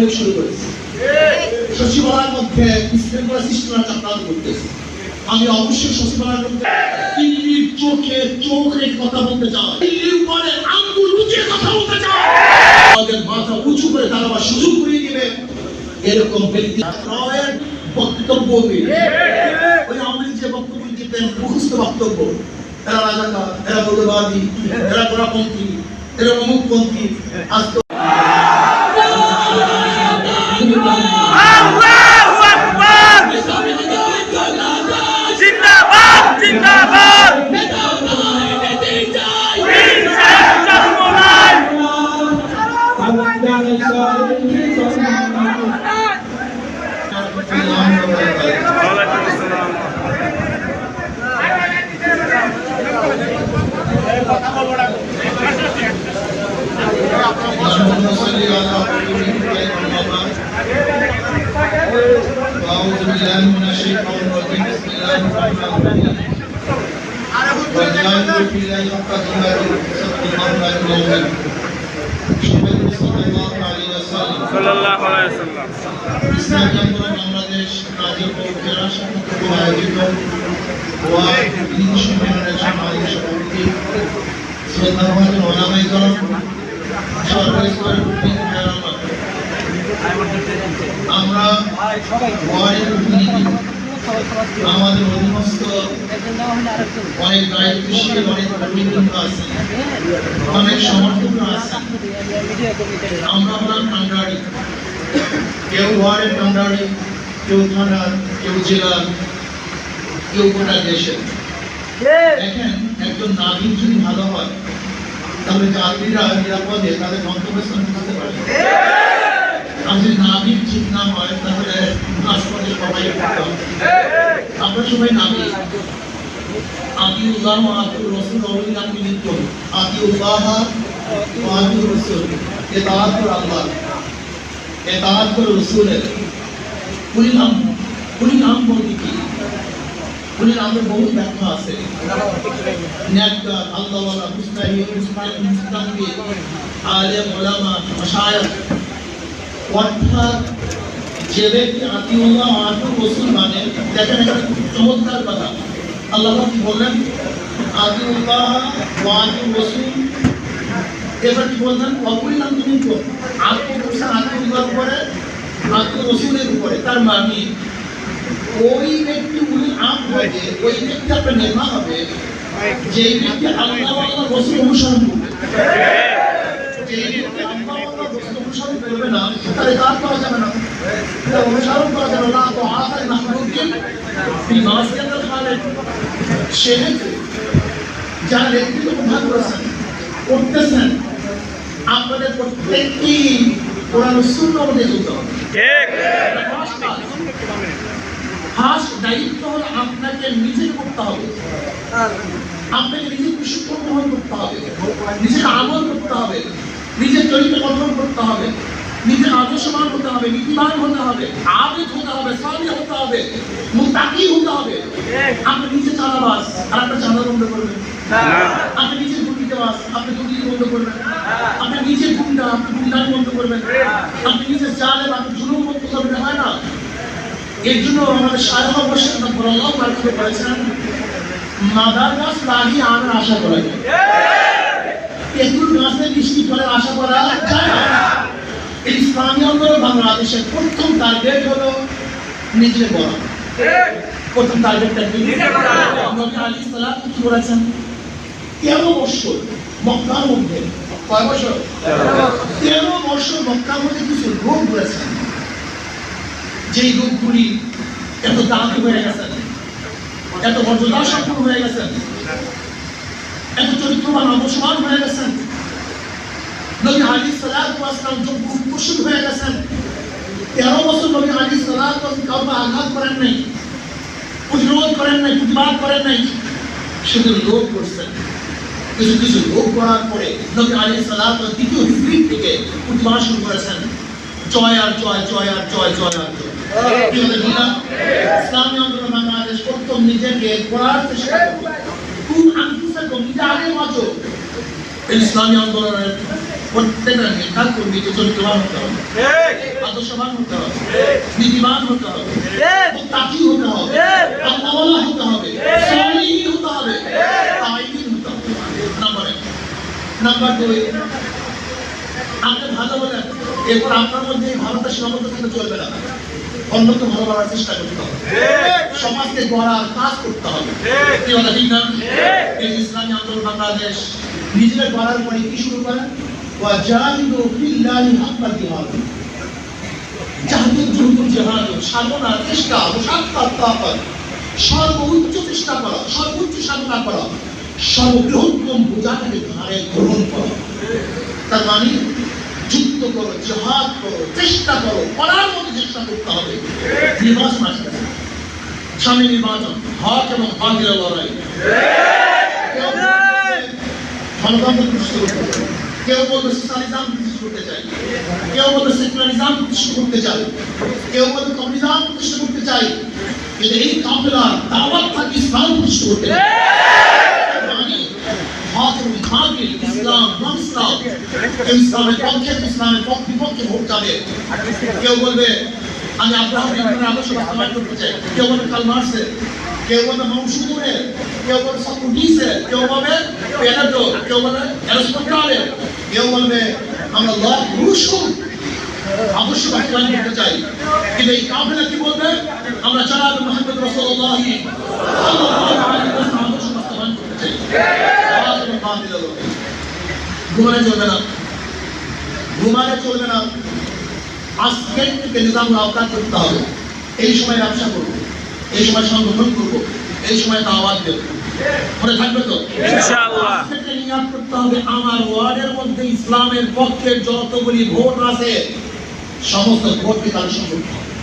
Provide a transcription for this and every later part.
আওয়ামী শুরু করেছে। সচিবালয়ের মধ্যে বিশৃঙ্খলা সৃষ্টি করার চক্রান্ত করতেছে। আমি অবশ্যই সচিবালয়ের মধ্যে দিল্লির চোখে চোখ রেখে কথা বলতে চাই। দিল্লির উপরে আঙ্গুল উঁচিয়ে কথা বলতে চাই। আমাদের মাথা উঁচু করে দাঁড়াবার সুযোগ করে দিবে এরকম ব্যক্তি বক্তব্য ওই যে বক্তব্য দিতেন মুখস্থ বক্তব্য। এরা রাজাকার, এরা বৌদ্ধবাদী এরা গোড়াপন্থী এরা অমুকপন্থী। আজ أعوذ بالله من الشيطان الرجيم بسم الله الرحمن الرحيم وجاهدوا في الله حق جهاده صدق الله العظيم محمد صلى الله عليه وسلم সাল্লাল্লাহু আলাইহি সাল্লাম ইসলামী আন্দোলন বাংলাদেশ গাজীপুর জেলা শাখা আয়োজিত ওয়াই হিন্দু সম্মেলনের সামাজিক সভাপতি শ্রদ্ধাভাজন ওলামাই করম আমরা আমাদের অধীনস্থ অনেক দায়িত্বশীল অনেক কর্মীবৃন্দ আছে, অনেক সমর্থকরা আছে। আমরা হলাম কান্ডারি। কেউ ওয়ার্ডের কান্ডারি, কেউ থানার, কেউ জেলার, কেউ গোটা দেশের। দেখেন, একজন নাগরিক যদি ভালো হয়, তাহলে যাত্রীরা নিরাপদে তাদের গন্তব্যস্থানে পৌঁছতে পারে আর যদি নাগরিক ঠিক না হয়, তাহলে হাসপাতালে সবাই। আমরা সবাই নাগরিক আতিউল্লাহ আতিউর রসুল অবলীন আপনি লিখুন আতিউল্লাহ আতিউর রসুল, এতাআত করে আল্লাহ, এতাআত করে রসুলের। নাম কুলি নাম বলতে কি? কুলি নামের বহু ব্যাখ্যা আছে। নেককার, আল্লাহওয়ালা, মুস্তাহিদ মুস্তাহিদ আলেম অর্থাৎ যে ব্যক্তি আতিউল্লাহ আতিউর রসুল মানে দেখেন খুব চমৎকার কথা। আল্লাহ বললেন? আতিউল্লাহ ওয়া আতিউর রসুল কি বললেন? অকুল তুমি আত্ম প্রসার আতিউল্লাহর উপরে আতিউর রসুলের তার মানে ওই ব্যক্তি উনি ওই ব্যক্তি আপনার নেতা হবে যে ব্যক্তি আল্লাহ আল্লাহ অনুসরণ করবে। অনুসরণ করবে না তাহলে তার করা যাবে না। তার অনুসরণ করা যাবে না তো আখার মাহমুদকে বিমাসিয়াতের খালে সেক্ষেত্রে যারা নেতৃত্ব প্রদান করেছেন করতেছেন। আপনাদের প্রত্যেকটি কোরআন শূন্য অনুযায়ী চলতে হবে ঠিক। দায়িত্ব হলো আপনাকে নিজেকে করতে হবে। আপনাকে নিজের প্রশিক্ষণ গ্রহণ করতে হবে। নিজের আমল করতে হবে। নিজের চরিত্র গঠন করতে হবে, নিজের আদর্শবান হতে হবে, নীতিবান হতে হবে আবেদ হতে হবে সালি হতে হবে মুতাকি হতে হবে। আপনি নিজে চালাবাস আর আপনার চাঁদা বন্ধ করবেন। আপনি নিজে দুর্নীতিবাস আপনি দুর্নীতি বন্ধ করবেন। আপনি নিজে গুন্ডা, আপনি গুন্ডামি বন্ধ করবেন। আপনি নিজে জালেম, আপনি জুলুম বন্ধ করবেন, হয় না? এর জন্য আমাদের সারা অবশ্যই বলাল্লাহ পার্থক্য করেছেন মাদার গাছ লাগিয়ে আমের আশা করা যায়। তেঁতুল গাছে ফলের আশা করা যায় না। এই ইসলামী আন্দোলন বাংলাদেশের প্রথম টার্গেট হলো নিজে বলা প্রথম টার্গেটটা কি? নবী আলী সালাম কি বলেছেন? তেরো বছর মক্কার মধ্যে। কয় বছর? তেরো বছর। মক্কার মধ্যে কিছু রোগ বলেছেন যেই রোগগুলি এত দামি হয়ে গেছে এত মর্যাদা সম্পন্ন হয়ে গেছেন এত চরিত্রবান অবসমান হয়ে গেছেন নবী আলী সালাম যোগ্য উপস্থিত হয়ে গেছেন তেরো বছর নবী আলী সালাম কাউকে আঘাত করেন নাই প্রতিরোধ করেন নাই প্রতিবাদ করেন নাই শুধু লোক করছেন কিছু কিছু লোক করার পরে নবী আলী সালাম দ্বিতীয় হিজরির থেকে প্রতিবাদ শুরু করেছেন জয় আর জয় জয় আর জয় জয় আর জয় কি হলো কি না? ইসলামী আন্দোলন বাংলাদেশ প্রথম নিজেকে গড়ার চেষ্টা করবে আগে বাঁচো ইসলামী আন্দোলনের প্রত্যেকটা নেতা কর্মীকে চরিত্রবান হতে হবে। আদর্শবান হতে হবে। নীতিবান হতে হবে। তাকি হতে হবে। আল্লাহওয়ালা হতে হবে। সালিহীন হতে হবে। তাইবিন হতে হবে। নাম্বার এক। নাম্বার দুই আপনি ভালো বলেন। এরপর আপনার মধ্যে এই ভালোটা সীমাবদ্ধ থাকলে চলবে না। অন্যকে ভালো করার চেষ্টা করতে হবে। সমাজকে গড়ার কাজ করতে হবে। কি কথা ঠিক না? এই ইসলামী আন্দোলন বাংলাদেশ নিজের গড়ার পরে কি শুরু করেন ওয়াজাহিদু ফিল্লাহি হাক্কা জিহাদ। জাহাদুল জুহুদুল জিহাদ সাধনা চেষ্টা সাক্ষাৎ তাকত সর্বোচ্চ চেষ্টা করা, সর্বোচ্চ সাধনা করা, সর্ববৃহত্তম বোঝাটাকে ধারে গ্রহণ করা। তার মানে যুদ্ধ করো, জহাদ করো, চেষ্টা করো, করার মতো চেষ্টা করতে হবে। নির্বাচন আসবে। স্বামী নির্বাচন, হক এবং বাতিলের লড়াই। গণতন্ত্র প্রতিষ্ঠা করতে চায়। কেউ বলবে, সোশ্যালিজম প্রতিষ্ঠা করতে চাই কেউ বলবে, সেকুলারিজম প্রতিষ্ঠা করতে চাই কেউ বলবে, কমিউনিজম প্রতিষ্ঠা করতে চাই কিন্তু এই কাফেলার দাওয়াত থাকে ইসলাম প্রতিষ্ঠা করতে চাই হক এবং বাতিল ইসলাম নন ইসলাম কেউ ইসলামের পক্ষে কেউ ইসলামের পক্ষ বিপক্ষে ভোট যাবে কেউ বলবে আমি আব্রাহাম লিঙ্কনের আদর্শ বাস্তবায়ন করতে চাই কেউ বলবে কাল মার্সের কেউ বলবে মৌসুমের কেউ বলবে সক্রেটিসের কেউ বলবে প্যারাটো কেউ বলবে অ্যারিস্টটলের কেউ বলবে আমরা ল রুশু অবশ্য বাস্তবায়ন করতে চাই কিন্তু এই কাফেলা কি বলবে আমরা জনাব মুহাম্মদ রাসূলুল্লাহ সাল্লাল্লাহু আলাইহি ওয়াসাল্লাম আদর্শ বাস্তবায়ন করতে চাই আওয়াজ এবং বাতিল চলবে না ঘুমালে চলবে না আজকে থেকে নিজামুল আওতার করতে হবে এই সময় ব্যবসা করব এই সময় সংগঠন করব এই সময় দাওয়াত দেবো মনে থাকবে তো ইনশাআল্লাহ। আজ থেকে নিয়াত করতে হবে আমার ওয়ার্ডের মধ্যে ইসলামের পক্ষে যতগুলি ভোট আছে সমস্ত ভোটকে তাদের হবে।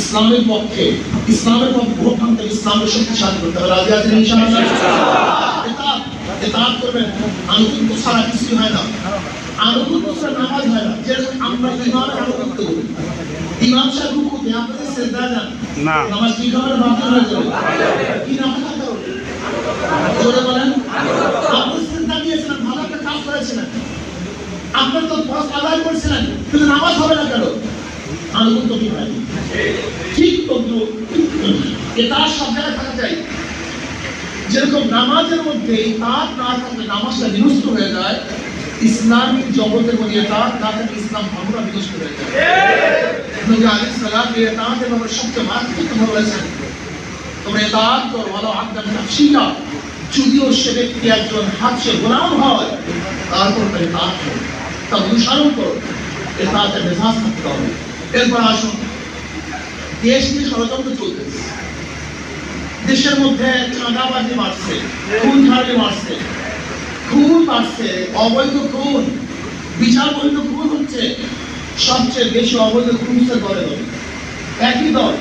ইসলামের পক্ষে ইসলামের পক্ষে ভোট ভাঙতে ইসলামের শক্তিশালী করতে হবে। রাজি আছেন ইনশাআল্লাহ? এতাত এতাত করবেন। আনুগত্য ছাড়া কিছুই হয় না। আনুগত্য ছাড়া নামাজ হয় না। যেরকম আমরা ইমামের আনুগত্য করি। ইমাম সাহেব রুকুতে আপনাদের সেজদা যান না। নামাজ বাতিল হয়ে যাবে? কি নামাজ কারণে জোরে বলেন। আপনি চিন্তা দিয়েছিলেন ভালো একটা কাজ করেছিলেন। আপনার তো ফরজ আদায় করেছিলেন কিন্তু নামাজ হবে না কেন? ঠিক থাকা যেরকম নামাজের মধ্যে তার না থাকলে নামাজটা বিনষ্ট হয়ে যায় ইসলামিক জগতের মধ্যে তার না থাকলে ইসলাম বিনষ্ট হয়ে যায় তোমরা ভালো যদিও সে ব্যক্তি একজন হাতসে গোলাম হয় তারপর তাকে তাঁত করো তা অনুসরণ করো এতাতের মেজাজ থাকতে হবে এরপর আসুন দেশ নিয়ে ষড়যন্ত্র চলতেছে। দেশের মধ্যে চাঁদাবাজি বাড়ছে খুন খারাপি বাড়ছে, খুন বাড়ছে, অবৈধ খুন, বিচার বৈধ খুন হচ্ছে, সবচেয়ে বেশি অবৈধ খুন হচ্ছে দলে দলে একই দল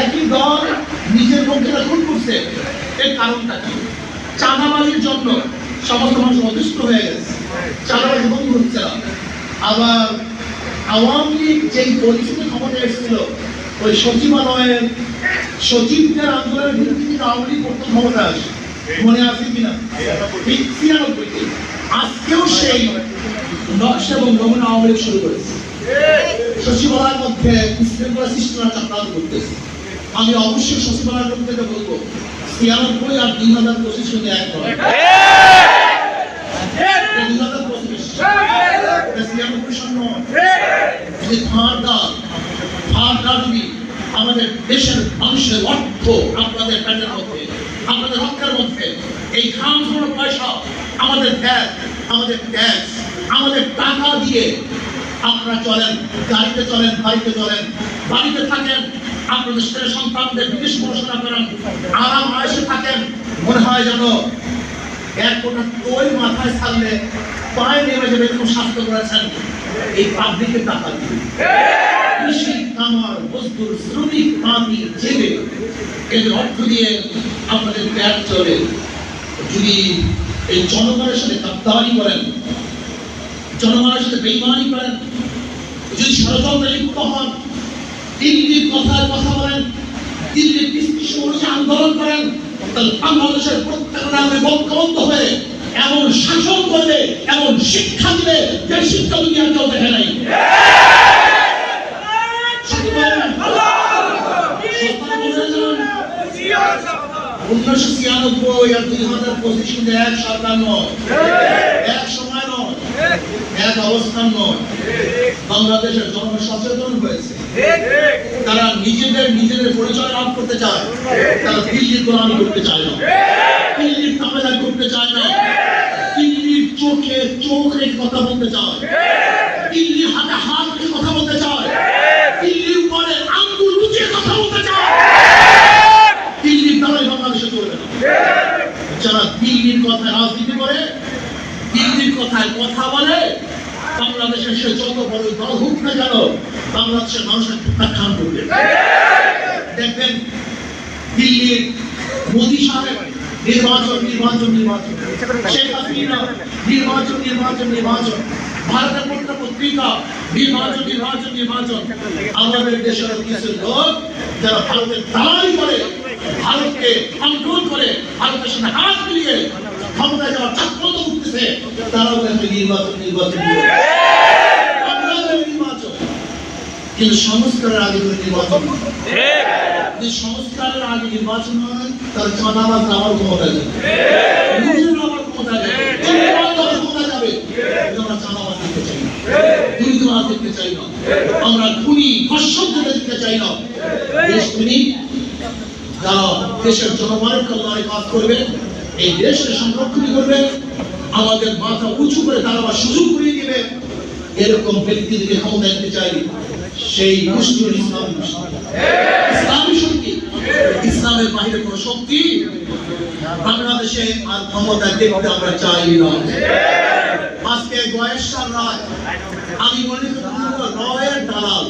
একই দল নিজের লোকেরা খুন করছে। এর কারণটা কি? চাঁদাবাজির জন্য সমস্ত মানুষ অতিষ্ঠ হয়ে গেছে। চাঁদাবাজি বন্ধ হচ্ছে না। আবার আওয়ামী লীগ যেই পরিস্থিতি ক্ষমতা এসেছিল ওই সচিবালয়ের সচিবদের আন্দোলনের বিরুদ্ধে কিন্তু আওয়ামী লীগ প্রথম ক্ষমতা আসে। মনে আছে কিনা? ঠিক ছিয়ানব্বইতে আজকেও সেই নকশা এবং নমুনা আওয়ামী লীগ শুরু করেছে। সচিবালয়ের মধ্যে সৃষ্টি করার চক্রান্ত করতেছে। আমি অবশ্যই সচিবালয়ের লোক থেকে বলব ছিয়ানব্বই আর দুই হাজার পঁচিশ এক নয়। দুই হাজার পঁচিশ। নয় ধারদার ধারদার যদি আমাদের দেশের মানুষের অর্থ আপনাদের প্যাটের মধ্যে আপনাদের রক্তের মধ্যে এই খাম পয়সা আমাদের ভ্যাট আমাদের ট্যাক্স আমাদের টাকা দিয়ে আপনারা চলেন গাড়িতে চলেন বাড়িতে চলেন বাড়িতে থাকেন আপনাদের ছেলে সন্তানদের বিদেশ পড়াশোনা করেন আরাম আয়সে থাকেন মনে হয় যেন এক কোটা তৈল মাথায় ছাড়লে পায়ে নেমে যাবে এরকম স্বাস্থ্য টাকা চলে। যদি এই জনগণের সাথে গাদ্দারি করেন, জনগণের সাথে বেইমানি করেন, যদি ষড়যন্ত্রে লিপ্ত হন, দিল্লির কথায় কথা বলেন, দিল্লির দৃষ্টি অনুযায়ী আন্দোলন করেন, তাহলে বাংলাদেশের প্রত্যেক নামে বঙ্গবন্ধ হয়ে এমন শাসন করবে, এমন শিক্ষা দিবে, যে শিক্ষা দুনিয়া কেউ দেখে নাই। উনিশশো ছিয়ানব্বই আর দুই হাজার পঁচিশ কিন্তু এক সরকার নয়। এক সময় এক অবস্থান নয়, বাংলাদেশের জনগণ সচেতন হয়েছে। তারা নিজেদের নিজেদের পরিচয় লাভ করতে চায়, তারা দিল্লির গোলামি করতে চায় না। দিল্লির তাবেদারি করতে চায় না। দিল্লির চোখে চোখ রেখে কথা বলতে চায় দিল্লির হাতে হাত রেখে কথা বলতে চায় দিল্লির উপরে আঙ্গুল লুচিয়ে কথা বলতে চায় দিল্লির দ্বারাই বাংলাদেশে চলবে না যারা দিল্লির কথায় রাজনীতি করে দিল্লির কথায় কথা বলে বাংলাদেশের সে যত বড় দল হোক না কেন বাংলাদেশের মানুষের প্রত্যাখ্যান করবে? দেখবেন দিল্লির মোদী সাহেব নির্বাচন নির্বাচন নির্বাচন। শেখ হাসিনা নির্বাচন নির্বাচন নির্বাচন। ভারতের পত্র পত্রিকা নির্বাচন নির্বাচন নির্বাচন। আমাদের দেশের কিছু লোক যারা ভারতের দালালি করে, ভারতকে কন্ট্রোল করে, ভারতের সাথে হাত মিলিয়ে ক্ষমতায় যাওয়ার চক্রান্ত উঠতেছে, তারাও নির্বাচন। নির্বাচন। কিন্তু সংস্কারের আগে কোনো নির্বাচন নয়। সংস্কারের আগে নির্বাচন হয় তার চাঁদাবাজ আমার ক্ষমতা যাবে আমার ক্ষমতা যাবে ক্ষমতা যাবে? আমরা চাঁদাবাজ দেখতে চাই না। দুর্নীতিবাজ দেখতে চাই না। আমরা খুনি কশ্যপ দেখতে চাই না। দেশপ্রেমী যারা দেশের জনগণের কল্যাণে কাজ করবে এই দেশের সংরক্ষণ করবে আমাদের মাথা উঁচু করে দাঁড়াবার সুযোগ করে দিবে। এরকম ব্যক্তিদেরকে ক্ষমতা দিতে চাই। সেই মুসলিম ইসলাম ইসলামী শক্তি? ইসলামের বাইরে কোনো শক্তি? বাংলাদেশে আর ক্ষমতা দেখতে আমরা চাই না। আজকে গয়েশ্বর রায়, আমি মনে করি রয়ের দালাল।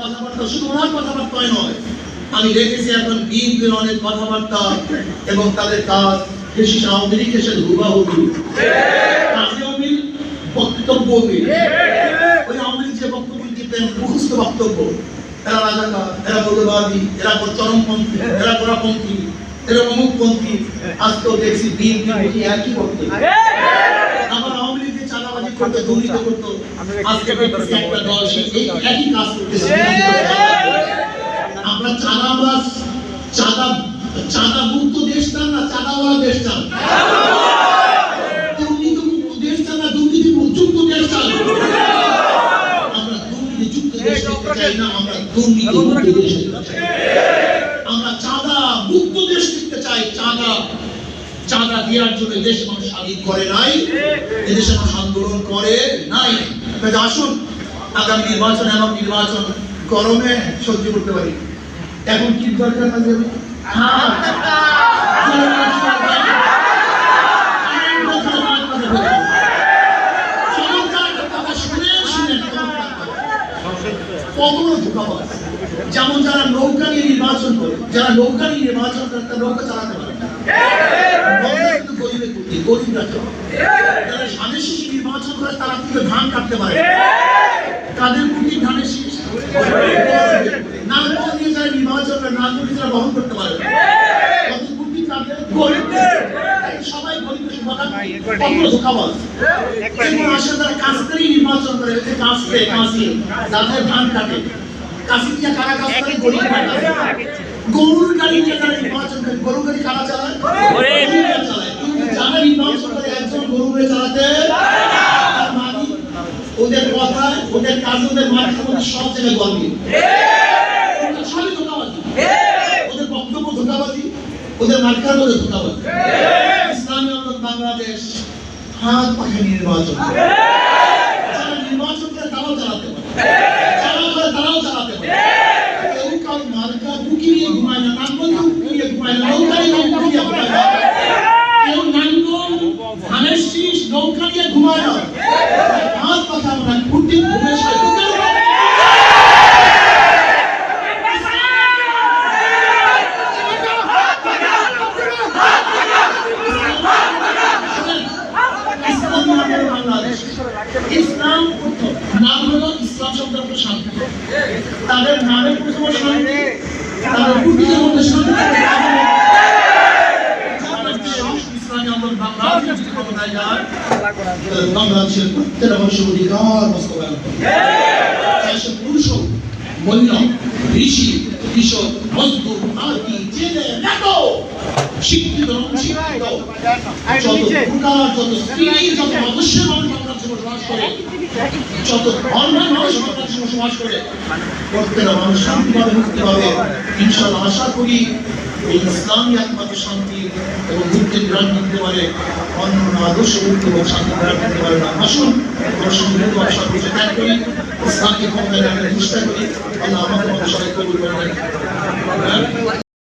কথাবার্তা শুধু ওনার কথাবার্তাই নয়, আমি দেখেছি এখন অনেক কথাবার্তা এবং তাদের কাজ বেশি আওয়ামী লীগের মিল বক্তব্য মিল ওই আওয়ামী লীগ যে দিতেন মুখস্থ বক্তব্য। এরা রাজাকার এরা বৌদ্ধবাদী এরা চরমপন্থী এরা গোড়াপন্থী এরা অমুকপন্থী। আজকেও দেখছি বিএনপি একই বক্তব্য। আবার আওয়ামী লীগ যে চাঁদাবাজি করতো দুর্নীতি করতো আজকে একটা দল সে একই কাজ করতেছে। আমরা চাঁদাবাজ চাঁদা চাঁদা মুক্ত দেশ চান না চাঁদাওয়ালা দেশ চান দুর্নীতি মুক্ত দেশ চান না দুর্নীতি যুক্ত দেশ চান আমরা দুর্নীতি যুক্ত দেশ দেখতে চাই না আমরা দুর্নীতি আমরা চাঁদা মুক্ত দেশ দেখতে চাই চাঁদা চাঁদা দেওয়ার জন্য দেশ মানুষ স্বাধীন করে নাই এদেশে মানুষ আন্দোলন করে নাই। কাজে আসুন আগামী নির্বাচন এমন নির্বাচন গরমে সহ্য করতে পারি। এখন কি দরকার কাজে হ্যাঁ। কখনো ধোকাবাজ যেমন যারা নৌকা নিয়ে নির্বাচন করে, যারা নৌকা নিয়ে নির্বাচন করে, তারা নৌকা চালাতে পারে ধানের তারা কিন্তু ধান কাটতে পারে তাদের প্রতি ধানের শীষ নারকল নিয়ে যারা নির্বাচন করে নারকল যারা বহন করতে পারে কত বুদ্ধি তাদের গরিবদের তাই সবাই গরিবের সমাধান কখনো ধোকাবাজ এরপর আসে তারা কাস্তারি নির্বাচন করে এই যে কাস্তে যাদের ধান কাটে। কাশি দিয়ে কারা কাজ করে? গরিব গরুর গাড়ি নিয়ে যারা নির্বাচন করে গরু গাড়ি কারা চালায়? গরিবরা চালায়। কিন্তু যারা নির্বাচন করে একজন গরু গাড়ি চালাতে ওদের কথায় ওদের কাজ ওদের মাঠে ওদের সব জায়গায় সবই ধোকাবাজি। ওদের বক্তব্য ধোকাবাজি। ওদের মার্কার ওদের ধোকাবাজি। ইসলামী আন্দোলন বাংলাদেশ। হাত পাখে নির্বাচন। যারা নির্বাচন করে তারাও চালাতে পারে। যারা করে তারাও চালাতে পারে। কেউ কারও মার্কা বুকি নিয়ে ঘুমায় না নাঙ্গল বুকি নিয়ে ঘুমায় না নৌকারি নাম বুকি নিয়ে ঘুমায় না। কেউ নাঙ্গল ধানের শীষ নৌকা নিয়ে আর কথা আমরা ইসলাম নামের বাংলাদেশ ইসলাম প্রথম নাম হলো ইসলাম শব্দ অর্থ শান্তি তাদের নামের প্রথম শান্তি তাদের পুটিনের মধ্যে যায় বাংলাদেশের পুরুষ হোক ঋষি কিশোর মজদুর আদি জেলে নেতো শিক্ষিত, অশিক্ষিত, যত বসবাস করে যত ধর্মের মানুষ বাংলাদেশে করে প্রত্যেকটা মানুষ শান্তিভাবে মুক্তি পাবে ইনশাআল্লাহ আশা করি এই ইসলামী একমাত্র শান্তি এবং মুক্তির গ্রাম দিতে পারে অন্য আদর্শ মুক্তি এবং শান্তি গ্রাম দিতে পারে না আসুন দর্শক আশা করতে ত্যাগ করি ইসলামকে ক্ষমতায় রাখার চেষ্টা করি আল্লাহ আমাদের সবাই কবুল করে